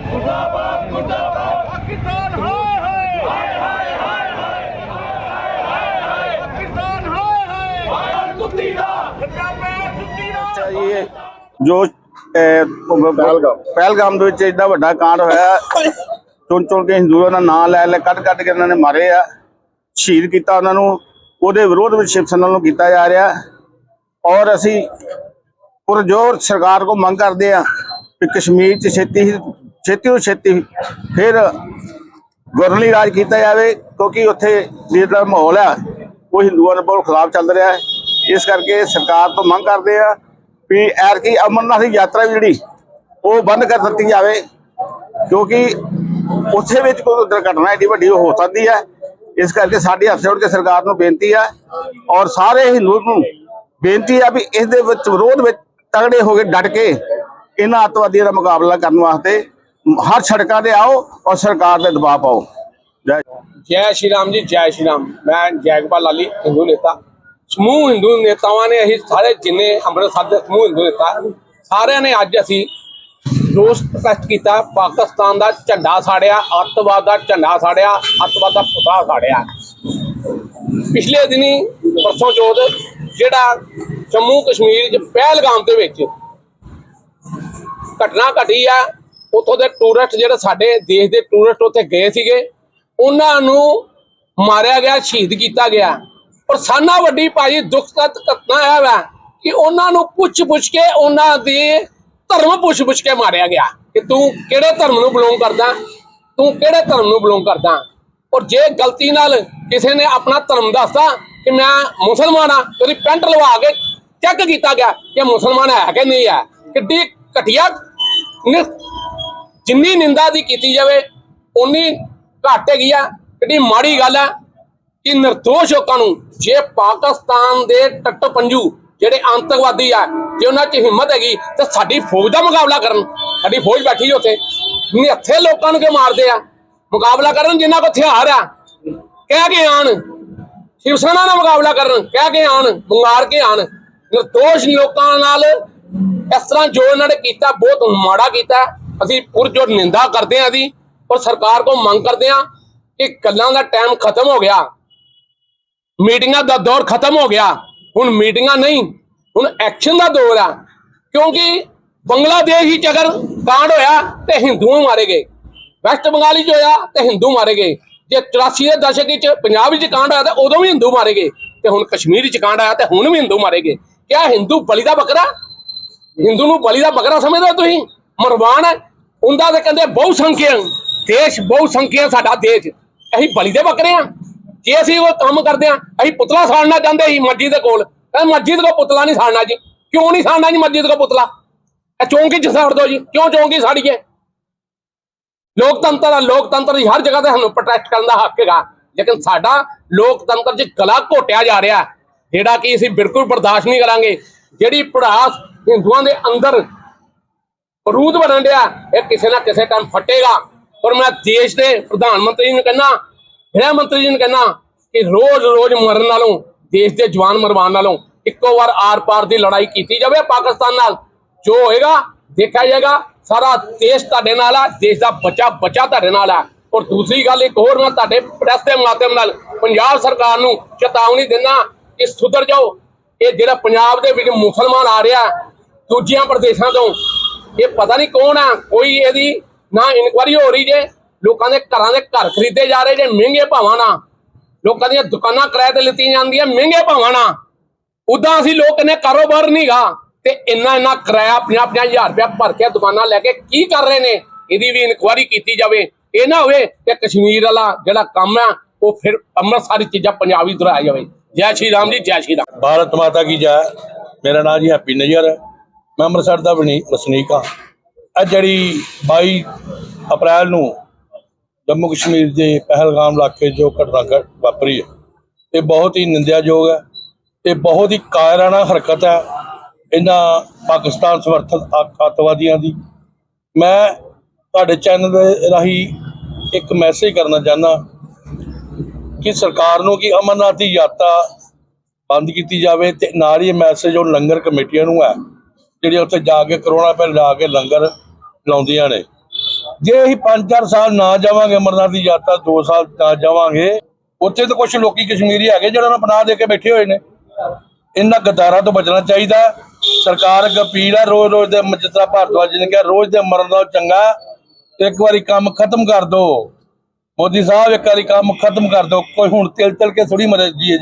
ਮੁਰਦਾਬਾਦ ਮੁਰਦਾਬਾਦ। ਮੁਰਦਾਬਾਦ ਪਾਕਿਸਤਾਨ ਹਾਏ ਹਾਏ। ਹਾਏ ਹਾਏ ਹਾਏ ਹਾਏ ਹਾਏ ਪਾਕਿਸਤਾਨ ਹਾਏ ਹਾਏ। ਹਾਏ ਕੁੱਤੀ ਦਾ। ਪੰਜਾਬ ਕੁੱਤੀ ਦਾ। ਇਹ ਜੋ ਪਹਿਲਗਾਮ। ਦੇ ਵਿੱਚ ਇੰਨਾ ਵੱਡਾ ਕਾਂਡ ਹੋਇਆ। ਚੁਣ ਚੁਣ ਕੇ ਹਿੰਦੂਆਂ ਦਾ ਨਾਂ ਲੈ ਲੈ ਕੱਢ ਕੱਢ ਕੇ ਉਹਨਾਂ ਨੇ ਮਾਰੇ ਆ। ਸ਼ਹੀਦ ਕੀਤਾ ਉਹਨਾਂ ਨੂੰ। ਉਹਦੇ ਵਿਰੋਧ ਵਿੱਚ ਸ਼ਿਵ ਸੈਨਾ ਨੂੰ ਕੀਤਾ ਜਾ ਰਿਹਾ। ਔਰ ਅਸੀਂ ਪੁਰਜੋਰ ਸਰਕਾਰ ਕੋ ਮੰਗ ਕਰਦੇ ਆ ਕਿ ਕਸ਼ਮੀਰ 'ਚ ਛੇਤੀ ਹੀ ਛੇਤੀ ਤੋਂ ਛੇਤੀ ਫਿਰ ਗੁਰਲੀ ਰਾਜ ਕੀਤਾ ਜਾਵੇ, ਕਿਉਂਕਿ ਉੱਥੇ ਜਿਹੜਾ ਮਾਹੌਲ ਆ, ਉਹ ਹਿੰਦੂਆਂ ਦੇ ਬਹੁਤ ਖਿਲਾਫ ਚੱਲ ਰਿਹਾ ਹੈ। ਇਸ ਕਰਕੇ ਸਰਕਾਰ ਤੋਂ ਮੰਗ ਕਰਦੇ ਆ ਵੀ ਐਰ ਕੀ ਅਮਰਨਾਥ ਦੀ ਯਾਤਰਾ ਵੀ ਜਿਹੜੀ, ਉਹ ਬੰਦ ਕਰ ਦਿੱਤੀ ਜਾਵੇ, ਕਿਉਂਕਿ ਉੱਥੇ ਵਿੱਚ ਕੋਈ ਦੁਰਘਟਨਾ ਏਡੀ ਵੱਡੀ ਹੋ ਸਕਦੀ ਹੈ। ਇਸ ਕਰਕੇ ਸਾਡੀ ਹੱਥ ਜੋੜ ਕੇ ਸਰਕਾਰ ਨੂੰ ਬੇਨਤੀ ਹੈ ਔਰ ਸਾਰੇ ਹਿੰਦੂ ਨੂੰ ਬੇਨਤੀ ਹੈ ਵੀ ਇਸ ਦੇ ਵਿੱਚ ਵਿਰੋਧ ਵਿੱਚ ਤਗੜੇ ਹੋ ਕੇ ਡਟ ਕੇ ਇਹਨਾਂ ਅੱਤਵਾਦੀਆਂ ਦਾ ਮੁਕਾਬਲਾ ਕਰਨ ਵਾਸਤੇ ਹਰ ਸੜਕਾਂ ਤੇ ਆਓ ਔਰ ਸਰਕਾਰ ਤੇ ਦਬਾਅ ਪਾਓ। ਜੈ ਸ਼੍ਰੀ ਰਾਮ ਜੀ, ਜੈ ਸ਼੍ਰੀ ਰਾਮ। ਮੈਂ ਜੈਗਪਾਲ ਲਾਲੀ, ਹਿੰਦੂ ਨੇਤਾ। ਸਮੂਹ ਹਿੰਦੂ ਨੇਤਾਵਾਂ ਨੇ ਅਸੀਂ ਸਾਰੇ ਜਿੰਨੇ ਅੰਮ੍ਰਿਤਸਰ ਦੇ ਸਮੂਹ ਹਿੰਦੂ ਨੇਤਾ, ਸਾਰਿਆਂ ਨੇ ਅੱਜ ਅਸੀਂ ਰੋਸ ਪ੍ਰੋਟੈਸਟ ਕੀਤਾ, ਪਾਕਿਸਤਾਨ ਦਾ ਝੰਡਾ ਸਾੜਿਆ, ਅੱਤਵਾਦ ਦਾ ਝੰਡਾ ਸਾੜਿਆ, ਅੱਤਵਾਦ ਦਾ ਪੁਤਲਾ ਸਾੜਿਆ। ਪਿਛਲੇ ਦਿਨੀ ਪਰਸੋਂ ਚੌਥ ਜਿਹੜਾ ਜੰਮੂ ਕਸ਼ਮੀਰ ਚ ਪਹਿਲਗਾਮ ਦੇ ਵਿੱਚ ਘਟਨਾ ਘਟੀ ਆ ਉੱਥੋਂ ਦੇ ਟੂਰਿਸਟ ਜਿਹੜੇ ਸਾਡੇ ਦੇਸ਼ ਦੇ ਟੂਰਿਸਟ ਉੱਥੇ ਗਏ ਸੀਗੇ, ਉਹਨਾਂ ਨੂੰ ਮਾਰਿਆ ਗਿਆ, ਸ਼ਹੀਦ ਕੀਤਾ ਗਿਆ। ਪਰ ਸਾਨਾ ਵੱਡੀ ਭਾਜੀ ਦੁੱਖ ਘਟਨਾ ਹੈ ਵਾ ਕਿ ਉਹਨਾਂ ਨੂੰ ਪੁੱਛ ਪੁੱਛ ਕੇ ਉਹਨਾਂ ਦੇ ਧਰਮ ਪੁੱਛ ਪੁੱਛ ਕੇ ਮਾਰਿਆ ਗਿਆ ਕਿ ਤੂੰ ਕਿਹੜੇ ਧਰਮ ਨੂੰ ਬਿਲੋਂਗ ਕਰਦਾ, ਤੂੰ ਕਿਹੜੇ ਧਰਮ ਨੂੰ ਬਿਲੋਂਗ ਕਰਦਾ। ਔਰ ਜੇ ਗਲਤੀ ਨਾਲ ਕਿਸੇ ਨੇ ਆਪਣਾ ਧਰਮ ਦੱਸਦਾ ਕਿ ਮੈਂ ਮੁਸਲਮਾਨ ਆ ਉਹਦੀ ਪੈਂਟ ਲਵਾ ਕੇ ਚੈੱਕ ਕੀਤਾ ਗਿਆ ਕਿ ਮੁਸਲਮਾਨ ਹੈ ਕਿ ਨਹੀਂ ਹੈ। ਕਿੱਡੀ ਘਟੀਆ ਜਿੰਨੀ ਨਿੰਦਾ ਦੀ ਕੀਤੀ ਜਾਵੇ ਉਨੀ ਘੱਟ ਹੈਗੀ ਆ। ਕਿੱਡੀ ਮਾੜੀ ਗੱਲ ਆ ਕਿ ਨਿਰਦੋਸ਼ ਲੋਕਾਂ ਨੂੰ ਜੇ ਪਾਕਿਸਤਾਨ ਦੇ ਟੱਟ ਪੰਜੂ ਜਿਹੜੇ ਆਤੰਕਵਾਦੀ ਆ, ਜੇ ਉਹਨਾਂ 'ਚ ਹਿੰਮਤ ਹੈਗੀ ਤੇ ਸਾਡੀ ਫੌਜ ਦਾ ਮੁਕਾਬਲਾ ਕਰਨ। ਸਾਡੀ ਫੌਜ ਬੈਠੀ ਉੱਥੇ। ਨਿਹੱਥੇ ਲੋਕਾਂ ਨੂੰ ਕਿਉਂ ਮਾਰਦੇ ਆ, ਮੁਕਾਬਲਾ ਕਰਨ ਜਿਨ੍ਹਾਂ ਕੋਲ ਹਥਿਆਰ ਆ, ਕਹਿ ਕੇ ਆਣ। ਸ਼ਿਵ ਸੈਨਾ ਨਾਲ ਮੁਕਾਬਲਾ ਕਰਨ, ਕਹਿ ਕੇ ਆਣ, ਮੰਗਾਰ ਕੇ ਆਣ। ਨਿਰਦੋਸ਼ ਲੋਕਾਂ ਨਾਲ ਇਸ ਤਰ੍ਹਾਂ ਜੋ ਇਹਨਾਂ ਨੇ ਕੀਤਾ, ਬਹੁਤ ਮਾੜਾ ਕੀਤਾ। ਅਸੀਂ ਪੁਰਜੋਰ ਨਿੰਦਾ ਕਰਦੇ ਹਾਂ ਦੀ ਔਰ ਸਰਕਾਰ ਕੋ ਮੰਗ ਕਰਦੇ ਹਾਂ ਕਿ ਗੱਲਾਂ ਦਾ ਟਾਈਮ ਖਤਮ ਹੋ ਗਿਆ, ਮੀਟਿੰਗਾਂ ਦਾ ਦੌਰ ਖਤਮ ਹੋ ਗਿਆ, ਹੁਣ ਮੀਟਿੰਗਾਂ ਨਹੀਂ, ਹੁਣ ਐਕਸ਼ਨ ਦਾ ਦੌਰ ਆ, ਕਿਉਂਕਿ ਬੰਗਲਾਦੇਸ਼ ਹੀ 'ਚ ਅਗਰ ਕਾਂਡ ਹੋਇਆ ਤੇ ਹਿੰਦੂ ਮਾਰੇ ਗਏ, ਵੈਸਟ ਬੰਗਾਲ ਵਿੱਚ ਹੋਇਆ ਤੇ ਹਿੰਦੂ ਮਾਰੇ ਗਏ, ਜੇ 84 ਦੇ ਦਸ਼ਕ ਵਿੱਚ ਪੰਜਾਬ ਵਿੱਚ ਕਾਂਡ ਹੋਇਆ ਤਾਂ ਉਦੋਂ ਵੀ ਹਿੰਦੂ ਮਾਰੇ ਗਏ, ਤੇ ਹੁਣ ਕਸ਼ਮੀਰ ਵਿੱਚ ਕਾਂਡ ਆਇਆ ਤੇ ਹੁਣ ਵੀ ਹਿੰਦੂ ਮਾਰੇ ਗਏ, ਕਿਆ ਹਿੰਦੂ ਬਲੀ ਦਾ ਬੱਕਰਾ? ਹਿੰਦੂ ਨੂੰ ਬਲੀ ਦਾ ਬੱਕਰਾ ਸਮਝਦੇ ਹੋ ਤੁਸੀਂ? ਮਰਵਾਨ ਹੈ। ਉਹਨਾਂ ਦੇ ਕਹਿੰਦੇ ਬਹੁ ਸੰਖਿਆ ਦੇਸ਼ ਬਹੁ ਸੰਖਿਆ ਸਾਡਾ ਦੇਸ਼। ਅਸੀਂ ਬਲੀ ਦੇ ਬੱਕਰੇ ਆ ਜੇ ਅਸੀਂ ਉਹ ਕੰਮ ਕਰਦੇ ਆ ਅਸੀਂ ਪੁਤਲਾ ਸਾੜਨਾ ਚਾਹੁੰਦੇ ਸੀ ਮਸਜਿਦ ਦੇ ਕੋਲ। ਕਹਿੰਦੇ ਦੇ ਕੋ ਪੁਤਲਾ ਨਹੀਂ ਸਾੜਨਾ ਜੀ। ਕਿਉਂ ਨਹੀਂ ਸਾੜਨਾ ਜੀ ਮਰਜ਼ੀ ਦੇ ਕੋਲ ਪੁਤਲਾ? ਇਹ ਚੌਂਕੀ ਚ ਸਾੜ ਦੋ ਜੀ। ਕਿਉਂ ਚੌਂਕੀ ਸਾੜੀਏ? ਲੋਕਤੰਤਰ ਆ, ਲੋਕਤੰਤਰ ਦੀ ਹਰ ਜਗ੍ਹਾ ਤੇ ਸਾਨੂੰ ਪ੍ਰੋਟੈਸਟ ਕਰਨ ਦਾ ਹੱਕ ਹੈਗਾ। ਲੇਕਿਨ ਸਾਡਾ ਲੋਕਤੰਤਰ 'ਚ ਗਲਾ ਘੋਟਿਆ ਜਾ ਰਿਹਾ ਜਿਹੜਾ ਕਿ ਅਸੀਂ ਬਿਲਕੁਲ ਬਰਦਾਸ਼ਤ ਨਹੀਂ ਕਰਾਂਗੇ। ਜਿਹੜੀ ਪੜਾਸ ਹਿੰਦੂਆਂ ਦੇ ਅੰਦਰ ਬਰੂਦ ਬਣਨ ਡਿਆ, ਇਹ ਕਿਸੇ ਨਾ ਕਿਸੇ ਟਾਈਮ ਫਟੇਗਾ। ਪਰ ਮੈਂ ਦੇਸ਼ ਦੇ ਪ੍ਰਧਾਨ ਮੰਤਰੀ ਨੂੰ ਕਹਿੰਦਾ, ਗ੍ਰਹਿ ਮੰਤਰੀ ਜੀ ਨੂੰ ਕਹਿੰਦਾ ਕਿ ਰੋਜ਼ ਰੋਜ਼ ਮਰਨ ਨਾਲੋਂ, ਦੇਸ਼ ਦੇ ਜਵਾਨ ਮਰਵਾਉਣ ਨਾਲੋਂ ਇੱਕੋ ਵਾਰ ਆਰ-ਪਾਰ ਦੀ ਲੜਾਈ ਕੀਤੀ ਜਾਵੇ ਪਾਕਿਸਤਾਨ ਨਾਲ। ਜੋ ਹੋਏਗਾ, ਦੇਖਿਆ ਜਾਏਗਾ, ਸਾਰਾ ਦੇਸ਼ ਤੁਹਾਡੇ ਨਾਲ ਆ, ਦੇਸ਼ ਦਾ ਬੱਚਾ ਬੱਚਾ ਤੁਹਾਡੇ ਨਾਲ ਆ। ਔਰ ਦੂਸਰੀ ਗੱਲ ਇੱਕ ਹੋਰ ਮੈਂ ਤੁਹਾਡੇ ਪ੍ਰੈਸ ਦੇ ਮਾਧਿਅਮ ਨਾਲ ਪੰਜਾਬ ਸਰਕਾਰ ਨੂੰ ਚੇਤਾਵਨੀ ਦਿੰਦਾ ਕਿ ਸੁਧਰ ਜਾਓ। ਇਹ ਜਿਹੜਾ ਪੰਜਾਬ ਦੇ ਵਿੱਚ ਮੁਸਲਮਾਨ ਆ ਰਿਹਾ, ਦੂਜਿਆਂ ਪ੍ਰਦੇਸ਼ਾਂ ਤੋਂ ਇਹ ਪਤਾ ਨਹੀਂ ਕੌਣ ਆ, ਕੋਈ ਇਹਦੀ ਨਾ ਇਨਕੁਆਰੀ ਹੋ ਰਹੀ ਜੇ। ਲੋਕਾਂ ਦੇ ਘਰਾਂ ਦੇ ਘਰ ਖਰੀਦੇ ਜਾ ਰਹੇ ਜੇ, ਮਹਿੰਗੇ ਭਾਵਾਂ ਨਾਲ। ਲੋਕਾਂ ਦੀਆਂ ਦੁਕਾਨਾਂ ਕਿਰਾਏ ਤੇ ਲਿੱਤੀਆਂ ਜਾਂਦੀਆਂ, ਮਹਿੰਗੇ ਭਾਵਾਂ ਨਾਲ। ਉਦਾਂ ਅਸੀਂ ਲੋਕ ਨੇ ਕਾਰੋਬਾਰ ਨਹੀਂਗਾ ਤੇ ਇੰਨਾ ਇੰਨਾ ਕਿਰਾਇਆ 50 ਹਜ਼ਾਰ ਰੁਪਇਆ ਭਰ ਕੇ ਦੁਕਾਨਾਂ ਲੈ ਕੇ ਕੀ ਕਰ ਰਹੇ ਨੇ? ਇਹਦੀ ਵੀ ਇਨਕੁਆਰੀ ਕੀਤੀ ਜਾਵੇ। ਇਹ ਨਾ ਹੋਵੇ ਕਿ ਕਸ਼ਮੀਰ ਵਾਲਾ ਜਿਹੜਾ ਕੰਮ ਹੈ ਉਹ ਫਿਰ ਅੰਮ੍ਰਿਤਸਰ ਚੀਜ਼ਾਂ ਪੰਜਾਬ ਹੀ ਦੁਹਰਾਇਆ ਜਾਵੇ ਜੈ ਸ਼੍ਰੀ ਰਾਮ ਜੀ, ਜੈ ਸ਼੍ਰੀ ਰਾਮ। ਭਾਰਤ ਮਾਤਾ ਕੀ ਜੈ? ਮੇਰਾ ਨਾਮ ਜੀ ਹੈਪੀ ਨਜਰ। ਹੈ ਮੈਂ ਅੰਮ੍ਰਿਤਸਰ ਦਾ ਵਣੀ- ਵਸਨੀਕ ਹਾਂ। ਇਹ ਜਿਹੜੀ 22 ਅਪ੍ਰੈਲ ਨੂੰ ਜੰਮੂ ਕਸ਼ਮੀਰ ਦੇ ਪਹਿਲਗਾਮ ਇਲਾਕੇ ਜੋ ਘਟਨਾ ਘ- ਵਾਪਰੀ ਹੈ, ਇਹ ਬਹੁਤ ਹੀ ਨਿੰਦਿਆਯੋਗ ਹੈ। ਇਹ ਬਹੁਤ ਹੀ ਕਾਇਰਾਨਾ ਹਰਕਤ ਹੈ ਇਹਨਾਂ ਪਾਕਿਸਤਾਨ ਸਮਰਥਕ ਅੱਤ- ਅੱਤਵਾਦੀਆਂ ਦੀ। ਮੈਂ ਤੁਹਾਡੇ ਚੈਨਲ ਦੇ ਰਾਹੀਂ ਇੱਕ ਮੈਸੇਜ ਕਰਨਾ ਚਾਹੁੰਦਾ ਕਿ ਸਰਕਾਰ ਨੂੰ ਕਿ ਅਮਰਨਾਥ ਦੀ ਯਾਤਰਾ ਬੰਦ ਕੀਤੀ ਜਾਵੇ ਤੇ ਨਾਲ ਹੀ ਮੈਸੇਜ ਉਹ ਲੰਗਰ ਕਮੇਟੀਆਂ ਨੂੰ ਹੈ। ਜਿਹੜੀਆਂ ਉੱਥੇ ਜਾ ਕੇ ਕਰੋਨਾ ਪੈ ਲਾ ਕੇ ਲੰਗਰ ਲਾਉਂਦੀਆਂ ਨੇ। ਜੇ ਅਸੀਂ 5-4 ਸਾਲ ਨਾ ਜਾਵਾਂਗੇ, ਅਮਰਨਾਥ ਦੀ ਯਾਤਰਾ 2 ਸਾਲ ਨਾ ਜਾਵਾਂਗੇ, ਉੱਥੇ ਤਾਂ ਕੁਝ ਲੋਕੀ ਕਸ਼ਮੀਰੀ ਹੈਗੇ ਜਿਹੜਾ ਉਹਨਾਂ ਬਣਾ ਦੇ ਕੇ ਬੈਠੇ ਹੋਏ ਨੇ। ਇਹਨਾਂ ਗਦਾਰਾਂ ਤੋਂ ਬਚਣਾ ਚਾਹੀਦਾ। ਸਰਕਾਰ ਅੱਗੇ ਅਪੀਲ ਹੈ ਰੋਜ਼ ਰੋਜ਼ ਦੇ ਜਿੱਦਾਂ ਭਾਰਤਵਾਜ ਜੀ ਨੇ ਕਿਹਾ, ਰੋਜ਼ ਦੇ ਮਰਨ ਨਾਲੋਂ ਚੰਗਾ, ਇੱਕ ਵਾਰੀ ਕੰਮ ਖਤਮ ਕਰ ਦਿਓ ਮੋਦੀ ਸਾਹਿਬ ਇੱਕ ਵਾਰੀ ਕੰਮ ਖਤਮ ਕਰ ਦਿਓ ਕੋਈ ਹੁਣ ਤਿਲ ਤਿਲ ਕੇ ਥੋੜੀ ਮਰਜ਼ੀ ਹੈ